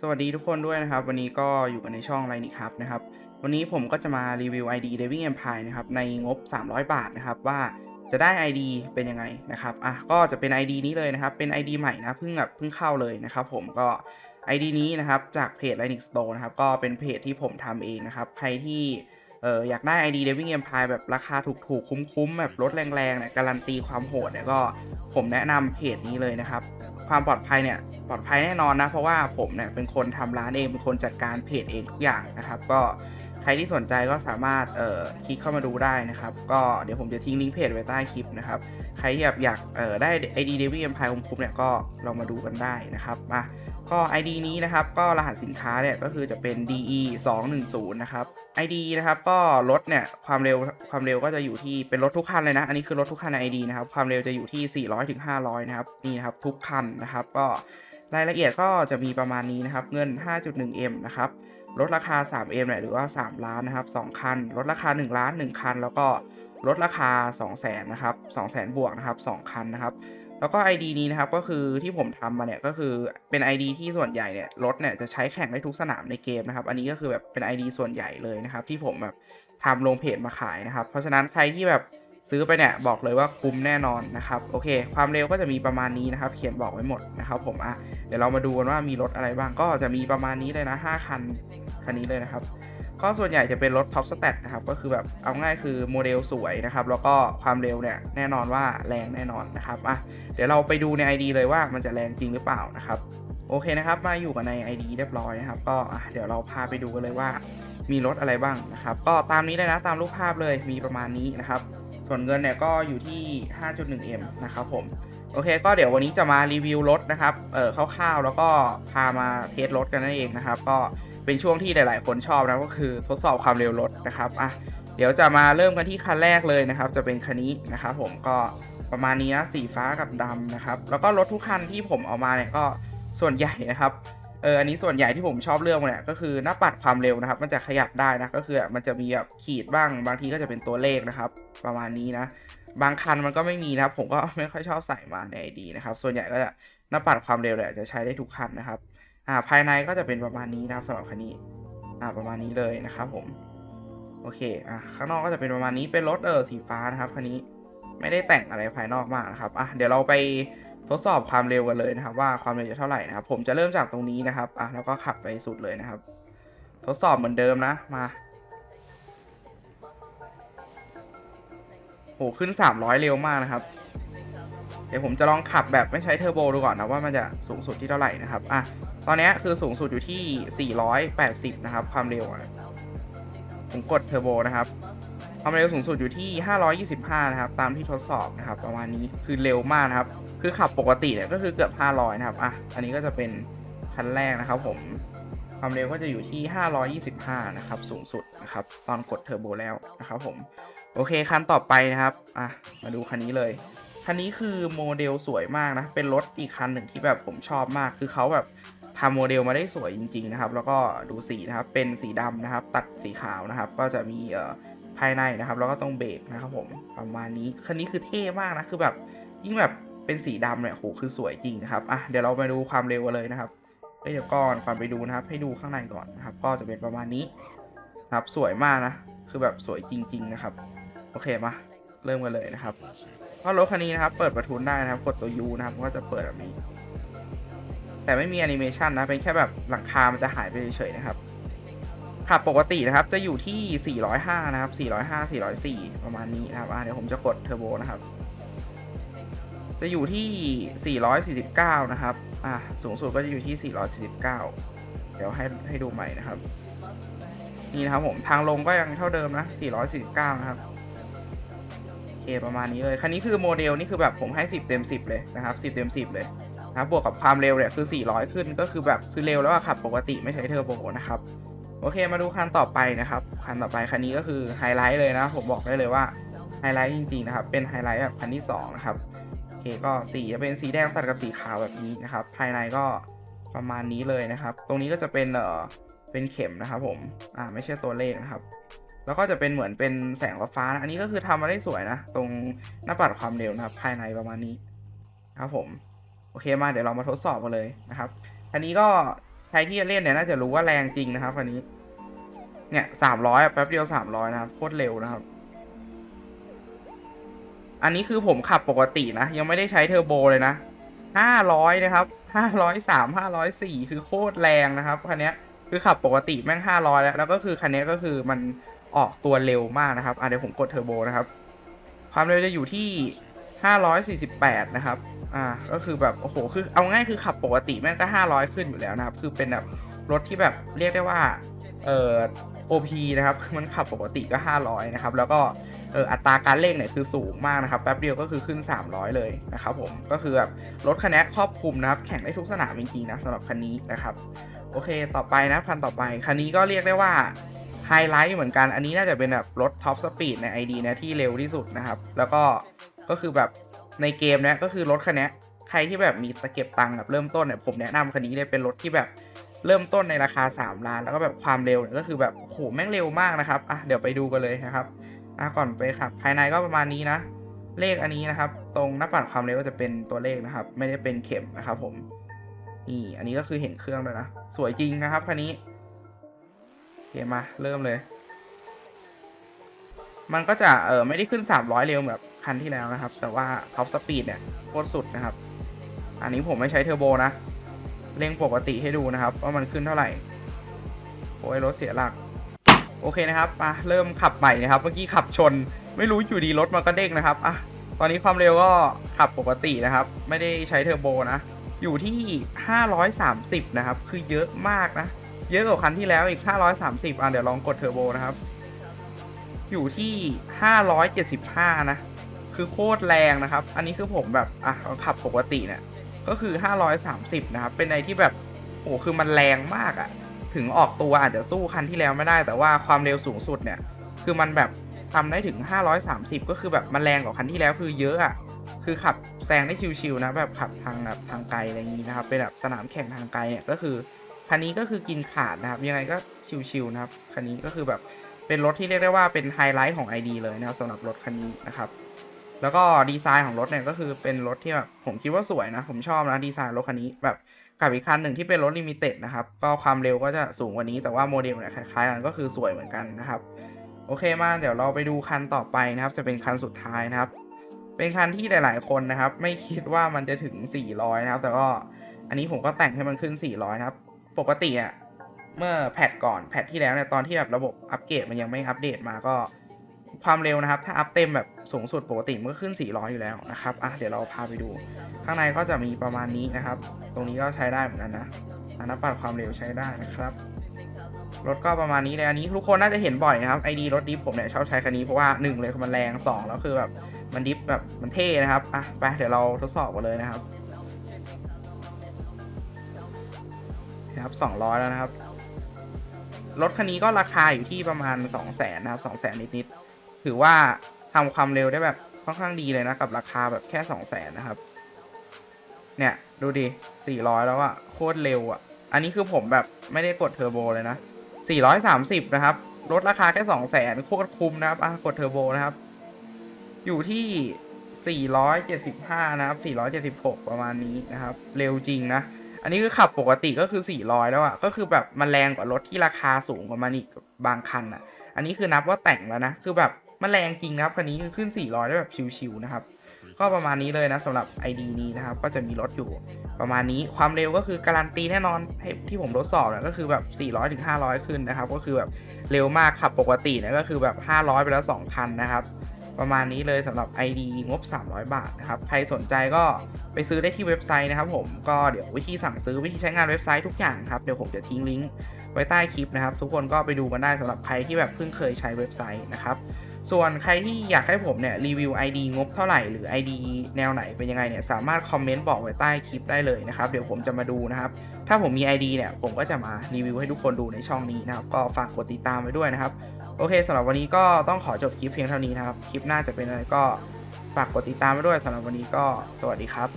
สวัสดีทุกคนด้วยนะครับ วันนี้ก็อยู่กันในช่องไลนิครับนะครับ วันนี้ผมก็จะมารีวิว ID Living Empire นะครับในงบ 300 บาทนะครับว่าจะได้ ID เป็นยังไงนะครับอะก็จะเป็น ID นี้เลยนะครับ เป็น ID ใหม่นะเพิ่งแบบเพิ่งเข้าเลยนะครับผมก็ ID นี้นะครับจากเพจ Linux Store นะครับก็เป็นเพจที่ผมทำเองนะครับ ใครที่เอออยากได้ ID Living Empire แบบราคาถูกๆ คุ้มๆ แบบลดแรงๆเนี่ยการันตีความโหดเนี่ยก็ผมแนะนำเพจนี้เลยนะครับ ความปลอดภัยเนี่ยปลอดภัยแน่นอนนะ เพราะว่าผมเนี่ยเป็นคนทำร้านเองเป็นคนจัดการเพจเองทุกอย่างนะครับ ก็ใครที่สนใจก็สามารถเอ่อคลิกเข้ามาดูได้นะครับ ก็เดี๋ยวผมจะทิ้งลิงก์เพจไว้ใต้คลิปนะครับ ใครที่แบบอยากเอ่อได้ ID d a v i d Empire คุ้มๆเนี่ยก็ลองมาดูกันได้นะครับมา ก็ ID นี้นะครับก็รหัสสินค้าเนี่ยก็คือจะเป็น DE 210นะครับ ID นะครับก็รถเนี่ยความเร็วความเร็วก็จะอยู่ที่เป็นรถทุกคันเลยนะ อันนี้คือรถทุกคันใน ID นะครับความเร็วจะอยู่ที่ 400ถึง500 นะครับนี่นะครับทุกคันนะครับ ก็รายละเอียดก็จะมีประมาณนี้นะครับเงิน 5.1M นะครับลดราคา 3M เนี่ยหรือว่า 3 ล้านนะครับ2คันลดราคา 1 ล้าน 1 คัน แล้วก็ลดราคา 2 0 0 0 0นะครับ2 0 0 0 0 0 บวกนะครับ 2 คันนะครับ แล้วก็ ID นี้นะครับก็คือที่ผมทำมาเนี่ยก็คือเป็น ID ที่ส่วนใหญ่เนี่ยรถเนี่ยจะใช้แข่งได้ทุกสนามในเกมนะครับ อันนี้ก็คือแบบเป็น ID ส่วนใหญ่เลยนะครับ ที่ผมแบบทำลงเพจมาขายนะครับ เพราะฉะนั้นใครที่แบบซื้อไปเนี่ยบอกเลยว่าคุ้มแน่นอนนะครับโอเค ความเร็วก็จะมีประมาณนี้นะครับ เขียนบอกไว้หมดนะครับ ผมอะเดี๋ยวเรามาดูกันว่ามีรถอะไรบ้างก็จะมีประมาณนี้เลยนะ 5 คันคันนี้เลยนะครับ ก็ส่วนใหญ่จะเป็นรถท็อปสเต t นะครับ ก็คือแบบเอาง่ายคือโมเดลสวยนะครับ แล้วก็ความเร็วเนี่ยแน่นอนว่าแรงแน่นอนนะครับอะเดี๋ยวเราไปดูใน ID เลยว่ามันจะแรงจริงหรือเปล่านะครับ โอเคนะครับ มาอยู่กับใน ID เรียบร้อยนะครับ ก็อะเดี๋ยวเราพาไปดูกันเลยว่ามีรถอะไรบ้างนะครับ ก็ตามนี้เลยนะตามรูปภาพเลยมีประมาณนี้นะครับ ส่วนเงินเนี่ยก็อยู่ที่ 5.1M นะครับผม โอเค ก็เดี๋ยววันนี้จะมารีวิวรถนะครับ เออคร่าวๆ แล้วก็พามาเทสรถกันนั่นเองนะครับ ก็เป็นช่วงที่หลาย ๆ คนชอบนะ ก็คือทดสอบความเร็วรถนะครับ อะ เดี๋ยวจะมาเริ่มกันที่คันแรกเลยนะครับ จะเป็นคันนี้นะครับผม ก็ประมาณนี้นะ สีฟ้ากับดำนะครับ แล้วก็รถทุกคันที่ผมเอามาเนี่ยก็ส่วนใหญ่นะครับ เออ อันนี้ส่วนใหญ่ที่ผมชอบเลือกเนี่ยก็คือหน้าปัดความเร็วนะครับ มันจะขยับได้นะ ก็คือมันจะมีแบบขีดบ้าง บางทีก็จะเป็นตัวเลขนะครับ ประมาณนี้นะ บางคันมันก็ไม่มีนะครับ ผมก็ไม่ค่อยชอบใส่มาในไอดีนะครับ ส่วนใหญ่ก็จะหน้าปัดความเร็วเนี่ยจะใช้ได้ทุกคันนะครับอ่าภายในก็จะเป็นประมาณนี้นะครับสำหรับคันนี้อ่าประมาณนี้เลยนะครับผมโอเคอะข้างนอกก็จะเป็นประมาณนี้เป็นรถเออสีฟ้านะครับคันนี้ไม่ได้แต่งอะไรภายนอกมากนะครับอะเดี๋ยวเราไปทดสอบความเร็วกันเลยนะครับ ว่าความเร็วจะเท่าไหร่นะครับ ผมจะเริ่มจากตรงนี้นะครับอะแล้วก็ขับไปสุดเลยนะครับ ทดสอบเหมือนเดิมนะมา โหขึ้น 300 เร็วมากนะครับ เดี๋ยวผมจะลองขับแบบไม่ใช้เทอร์โบดูก่อนนะว่ามันจะสูงสุดที่เท่าไหร่นะครับอะตอนนี้คือสูงสุดอยู่ที่ 480 นะครับ ความเร็วอะผมกดเทอร์โบนะครับความเร็วสูงสุดอยู่ที่ 525 นะครับ ตามที่ทดสอบนะครับ ประมาณนี้คือเร็วมากนะครับ คือขับปกติเนี่ยก็คือเกือบ 500 นะครับอะอันนี้ก็จะเป็นคันแรกนะครับผมความเร็วก็จะอยู่ที่ 525 นะครับ สูงสุดนะครับ ตอนกดเทอร์โบแล้วนะครับผม โอเคคันต่อไปนะครับ อะ มาดูคันนี้เลย คันนี้คือโมเดลสวยมากนะ เป็นรถอีกคันหนึ่งที่แบบผมชอบมาก คือเขาแบบทำโมเดลมาได้สวยจริง ๆ นะครับ แล้วก็ดูสีนะครับ เป็นสีดำนะครับ ตัดสีขาวนะครับ ก็จะมีเอ่อภายในนะครับ แล้วก็ตรงเบรกนะครับผม ประมาณนี้ คันนี้คือเท่มากนะ คือแบบยิ่งแบบเป็นสีดำเนี่ยโหคือสวยจริงนะครับ อะ เดี๋ยวเราไปดูความเร็วกันเลยนะครับเอ้ยเดี๋ยวก่อนก่อนไปดูนะครับ ให้ดูข้างในก่อนนะครับ ก็จะเป็นประมาณนี้นะครับ สวยมากนะ คือแบบสวยจริง ๆ นะครับ โอเคมาเริ่มกันเลยนะครับก็รถคันนี้นะครับ เปิดประทุนได้นะครับ กดตัว U นะครับ ก็จะเปิดแบบนี้ แต่ไม่มีแอนิเมชันนะ เป็นแค่แบบหลังคา มันจะหายไปเฉยๆนะครับ ขับปกตินะครับ จะอยู่ที่ 405 นะครับ 405 404 ประมาณนี้นะครับเดี๋ยวผมจะกดเทอร์โบนะครับ จะอยู่ที่ 449 นะครับ อะสูงสุดก็จะอยู่ที่ 449 เดี๋ยวให้ให้ดูใหม่นะครับ นี่นะครับผม ทางลงก็ยังเท่าเดิมนะ 449 นะครับ เคประมาณนี้เลย คันนี้คือโมเดลนี่คือแบบผมให้ 10 เต็ม 10 เลยนะครับ 10 เต็ม 10 เลยนะบบวกกับความเร็วเนี่ยคือ 400 ขึ้นก็คือแบบคือเร็วแล้วขับปกติไม่ใช้เทอร์โบนะครับโอเคมาดูคันต่อไปนะครับคันต่อไปคันนี้ก็คือไฮไลท์เลยนะผมบอกได้เลยว่าไฮไลท์จริงๆนะครับเป็นไฮไลท์แบบคันที่2นะครับโอเคก็สีจะเป็นสีแดงตัดกับสีขาวแบบนี้นะครับภายในก็ประมาณนี้เลยนะครับ ตรงนี้ก็จะเป็นเอ่อเป็นเข็มนะครับผมอ่าไม่ใช่ตัวเลขนะครับ แล้วก็จะเป็นเหมือนเป็นแสงฟ้านะอันนี้ก็คือทำมาได้สวยนะ ตรงหน้าปัดความเร็วนะครับ ภายในประมาณนี้ครับผม โอเคมาเดี๋ยวเรามาทดสอบกันเลยนะครับ อันนี้ก็ใครที่จะเล่นเนี่ยน่าจะรู้ว่าแรงจริงนะครับคันนี้ เนี่ยสามร้อยแป๊บเดียวสามร้อยนะครับโคตรเร็วนะครับ อันนี้คือผมขับปกตินะ ยังไม่ได้ใช้เทอร์โบเลยนะห้าร้อยนะครับห้าร้อยสามห้าร้อยสี่คือโคตรแรงนะครับคันนี้คือขับปกติแม่งห้าร้อยแล้วแล้วก็คือคันนี้ก็คือมัน ออกตัวเร็วมากนะครับอะเดี๋ยวผมกดเทอร์โบนะครับ ความเร็วจะอยู่ที่ห้าร้อยสี่สิบแปดนะครับ อ่า ก็คือแบบ โอ้โห คือเอาง่ายคือขับปกติแม่งก็ห้าร้อยขึ้นอยู่แล้วนะครับ คือเป็นแบบรถที่แบบเรียกได้ว่า เอ่อ OP นะครับ มันขับปกติก็ 500 นะครับ แล้วก็เอออัตราการเร่งเนี่ยคือสูงมากนะครับ แป๊บเดียวก็คือขึ้น 300 เลยนะครับผม ก็คือแบบรถคันนี้ครอบคลุมนะครับ แข่งได้ทุกสนามจริงๆนะสำหรับคันนี้นะครับ โอเค ต่อไปนะคันต่อไป คันนี้ก็เรียกได้ว่า ไฮไลท์เหมือนกัน อันนี้น่าจะเป็นแบบรถท็อปสปีดใน ID นะที่เร็วที่สุดนะครับ แล้วก็ก็คือแบบในเกมนี้ยก็คือรถคันนี้ใครที่แบบมีตะเก็บตังค์แบบเริ่มต้นเนี่ยผมแนะนำคันนี้เลยเป็นรถที่แบบเริ่มต้นในราคา 3 ล้าน แล้วก็แบบความเร็วเนี่ยก็คือแบบโหแม่งเร็วมากนะครับอะเดี๋ยวไปดูกันเลยนะครับอะก่อนไปขับ ภายในก็ประมาณนี้นะ เลขอันนี้นะครับ ตรงหน้าปัดความเร็วก็จะเป็นตัวเลขนะครับ ไม่ได้เป็นเข็มนะครับ ผมนี่อันนี้ก็คือเห็นเครื่องเลยนะสวยจริงนะครับคันนี้ มาเริ่มเลย มันก็จะเออไม่ได้ขึ้น 300 เร็วแบบคันที่แล้วนะครับ แต่ว่าท็อปสปีดเนี่ยโคตรสุดนะครับ อันนี้ผมไม่ใช้เทอร์โบนะเร่งปกติให้ดูนะครับ ว่ามันขึ้นเท่าไหร่โอ้ยรถเสียหลัก โอเคนะครับมาเริ่มขับใหม่นะครับ เมื่อกี้ขับชน ไม่รู้อยู่ดีรถมันก็เด้งนะครับอะตอนนี้ความเร็วก็ขับปกตินะครับ ไม่ได้ใช้เทอร์โบนะ อยู่ที่ 530 นะครับ คือเยอะมากนะ เยอะกว่าคันที่แล้วอีก 530 อะ เดี๋ยวลองกดเทอร์โบนะครับ อยู่ที่ 575 นะ คือโคตรแรงนะครับ อันนี้คือผมแบบ อะขับปกติเนี่ย ก็คือ 530 นะครับ เป็นอะไรที่แบบ โอ้คือมันแรงมากอะ่ะ ถึงออกตัวอาจจะสู้คันที่แล้วไม่ได้ แต่ว่าความเร็วสูงสุดเนี่ย คือมันแบบทำได้ถึง 530 ก็คือแบบมันแรงกว่าคันที่แล้วคือเยอะอะ่ะ คือขับแซงได้ชิวๆนะ แบบขับทางแบบทางไกลอะไรอย่างนี้นะครับ เป็นแบบสนามแข่งทางไกลเนี่ยก็คือ คันนี้ก็คือกินขาดนะครับ ยังไงก็ชิวๆนะครับ คันนี้ก็คือแบบเป็นรถที่เรียกได้ว่าเป็นไฮไลท์ของ ID เลยนะครับสำหรับรถคันนี้นะครับ แล้วก็ดีไซน์ของรถเนี่ยก็คือเป็นรถที่แบบผมคิดว่าสวยนะ ผมชอบนะดีไซน์รถคันนี้แบบกับอีกคันหนึ่งที่เป็นรถลิมิเต็ดนะครับ ก็ความเร็วก็จะสูงกว่านี้แต่ว่าโมเดลเนี่ยคล้ายๆกันก็คือสวยเหมือนกันนะครับ โอเคมาเดี๋ยวเราไปดูคันต่อไปนะครับ จะเป็นคันสุดท้ายนะครับ เป็นคันที่หลายๆคนนะครับ ไม่คิดว่ามันจะถึง 400 นะครับ แต่ก็อันนี้ผมก็แต่งให้มันขึ้น 400 นะครับ ปกติอะเมื่อแพทก่อนแพทที่แล้วเนี่ยตอนที่แบบระบบอัปเกรดมันยังไม่อัปเดตมาก็ความเร็วนะครับ ถ้าอัพเต็มแบบสูงสุดปกติมันก็ขึ้น 400 อยู่แล้วนะครับ อะ เดี๋ยวเราพาไปดู ข้างในก็จะมีประมาณนี้นะครับ ตรงนี้ก็ใช้ได้เหมือนกันนะอันนับปัดความเร็วใช้ได้นะครับ รถก็ประมาณนี้เลยอันนี้ทุกคนน่าจะเห็นบ่อยนะครับไอดีรถดิฟผมเนี่ยชอบใช้คันนี้เพราะว่าหนึ่งเลยมันแรงสองแล้วคือแบบมันดิฟแบบมันเท่นะครับ อะ ไป เดี๋ยวเราทดสอบกันเลยนะครับ นะครับ200 แล้วนะครับ รถคันนี้ก็ราคาอยู่ที่ประมาณ 2 0 0 0 0นนะครับ 2 0 0 0 0นิดๆ ถือว่าทำความเร็วได้แบบค่อนข้างดีเลยนะกับราคาแบบแค่สองแสนนะครับ เนี่ยดูดิสี่ร้อยแล้วอะโคตรเร็วอะอันนี้คือผมแบบไม่ได้กดเทอร์โบเลยนะสี่ร้อยสามสิบนะครับ ลดราคาแค่สองแสนโคตรคุ้มนะครับอะกดเทอร์โบนะครับ อยู่ที่สี่ร้อยเจ็ดสิบห้านะครับสี่ร้อยเจ็ดสิบหกประมาณนี้นะครับ เร็วจริงนะ อันนี้คือขับปกติก็คือ 400 แล้วอะก็คือแบบมันแรงกว่ารถที่ราคาสูงกว่ามันอีกบางคันอะอันนี้คือนับว่าแต่งแล้วนะ คือแบบมันแรงจริงนะครับ คันนี้คือขึ้น 400 ได้แบบชิวๆนะครับ ก็ประมาณนี้เลยนะสำหรับ ID นี้นะครับ ก็จะมีรถอยู่ประมาณนี้ ความเร็วก็คือการันตีแน่นอนที่ผมทดสอบเนี่ยก็คือแบบ 400ถึง500 ขึ้นนะครับ ก็คือแบบเร็วมากขับปกติเนี่ยก็คือแบบ 500 ไปแล้ว 2 คันนะครับ ประมาณนี้เลยสำหรับ ID งบ 300 บาทนะครับ ใครสนใจก็ไปซื้อได้ที่เว็บไซต์นะครับผมก็เดี๋ยววิธีสั่งซื้อวิธีใช้งานเว็บไซต์ทุกอย่างครับเดี๋ยวผมจะทิ้งลิงก์ไว้ใต้คลิปนะครับ ทุกคนก็ไปดูกันได้สำหรับใครที่แบบเพิ่งเคยใช้เว็บไซต์นะครับส่วนใครที่อยากให้ผมเนี่ยรีวิว ID งบเท่าไหร่หรือ ID แนวไหนเป็นยังไงเนี่ยสามารถคอมเมนต์บอกไว้ใต้คลิปได้เลยนะครับเดี๋ยวผมจะมาดูนะครับ ถ้าผมมี ID เนี่ยผมก็จะมารีวิวให้ทุกคนดูในช่องนี้นะครับ ก็ฝากกดติดตามไว้ด้วยนะครับ โอเคสำหรับวันนี้ก็ต้องขอจบคลิปเพียงเท่านี้นะครับ คลิปหน้าจะเป็นอะไรก็ฝากกดติดตามไว้ด้วยสำหรับวันนี้ก็สวัสดีครับ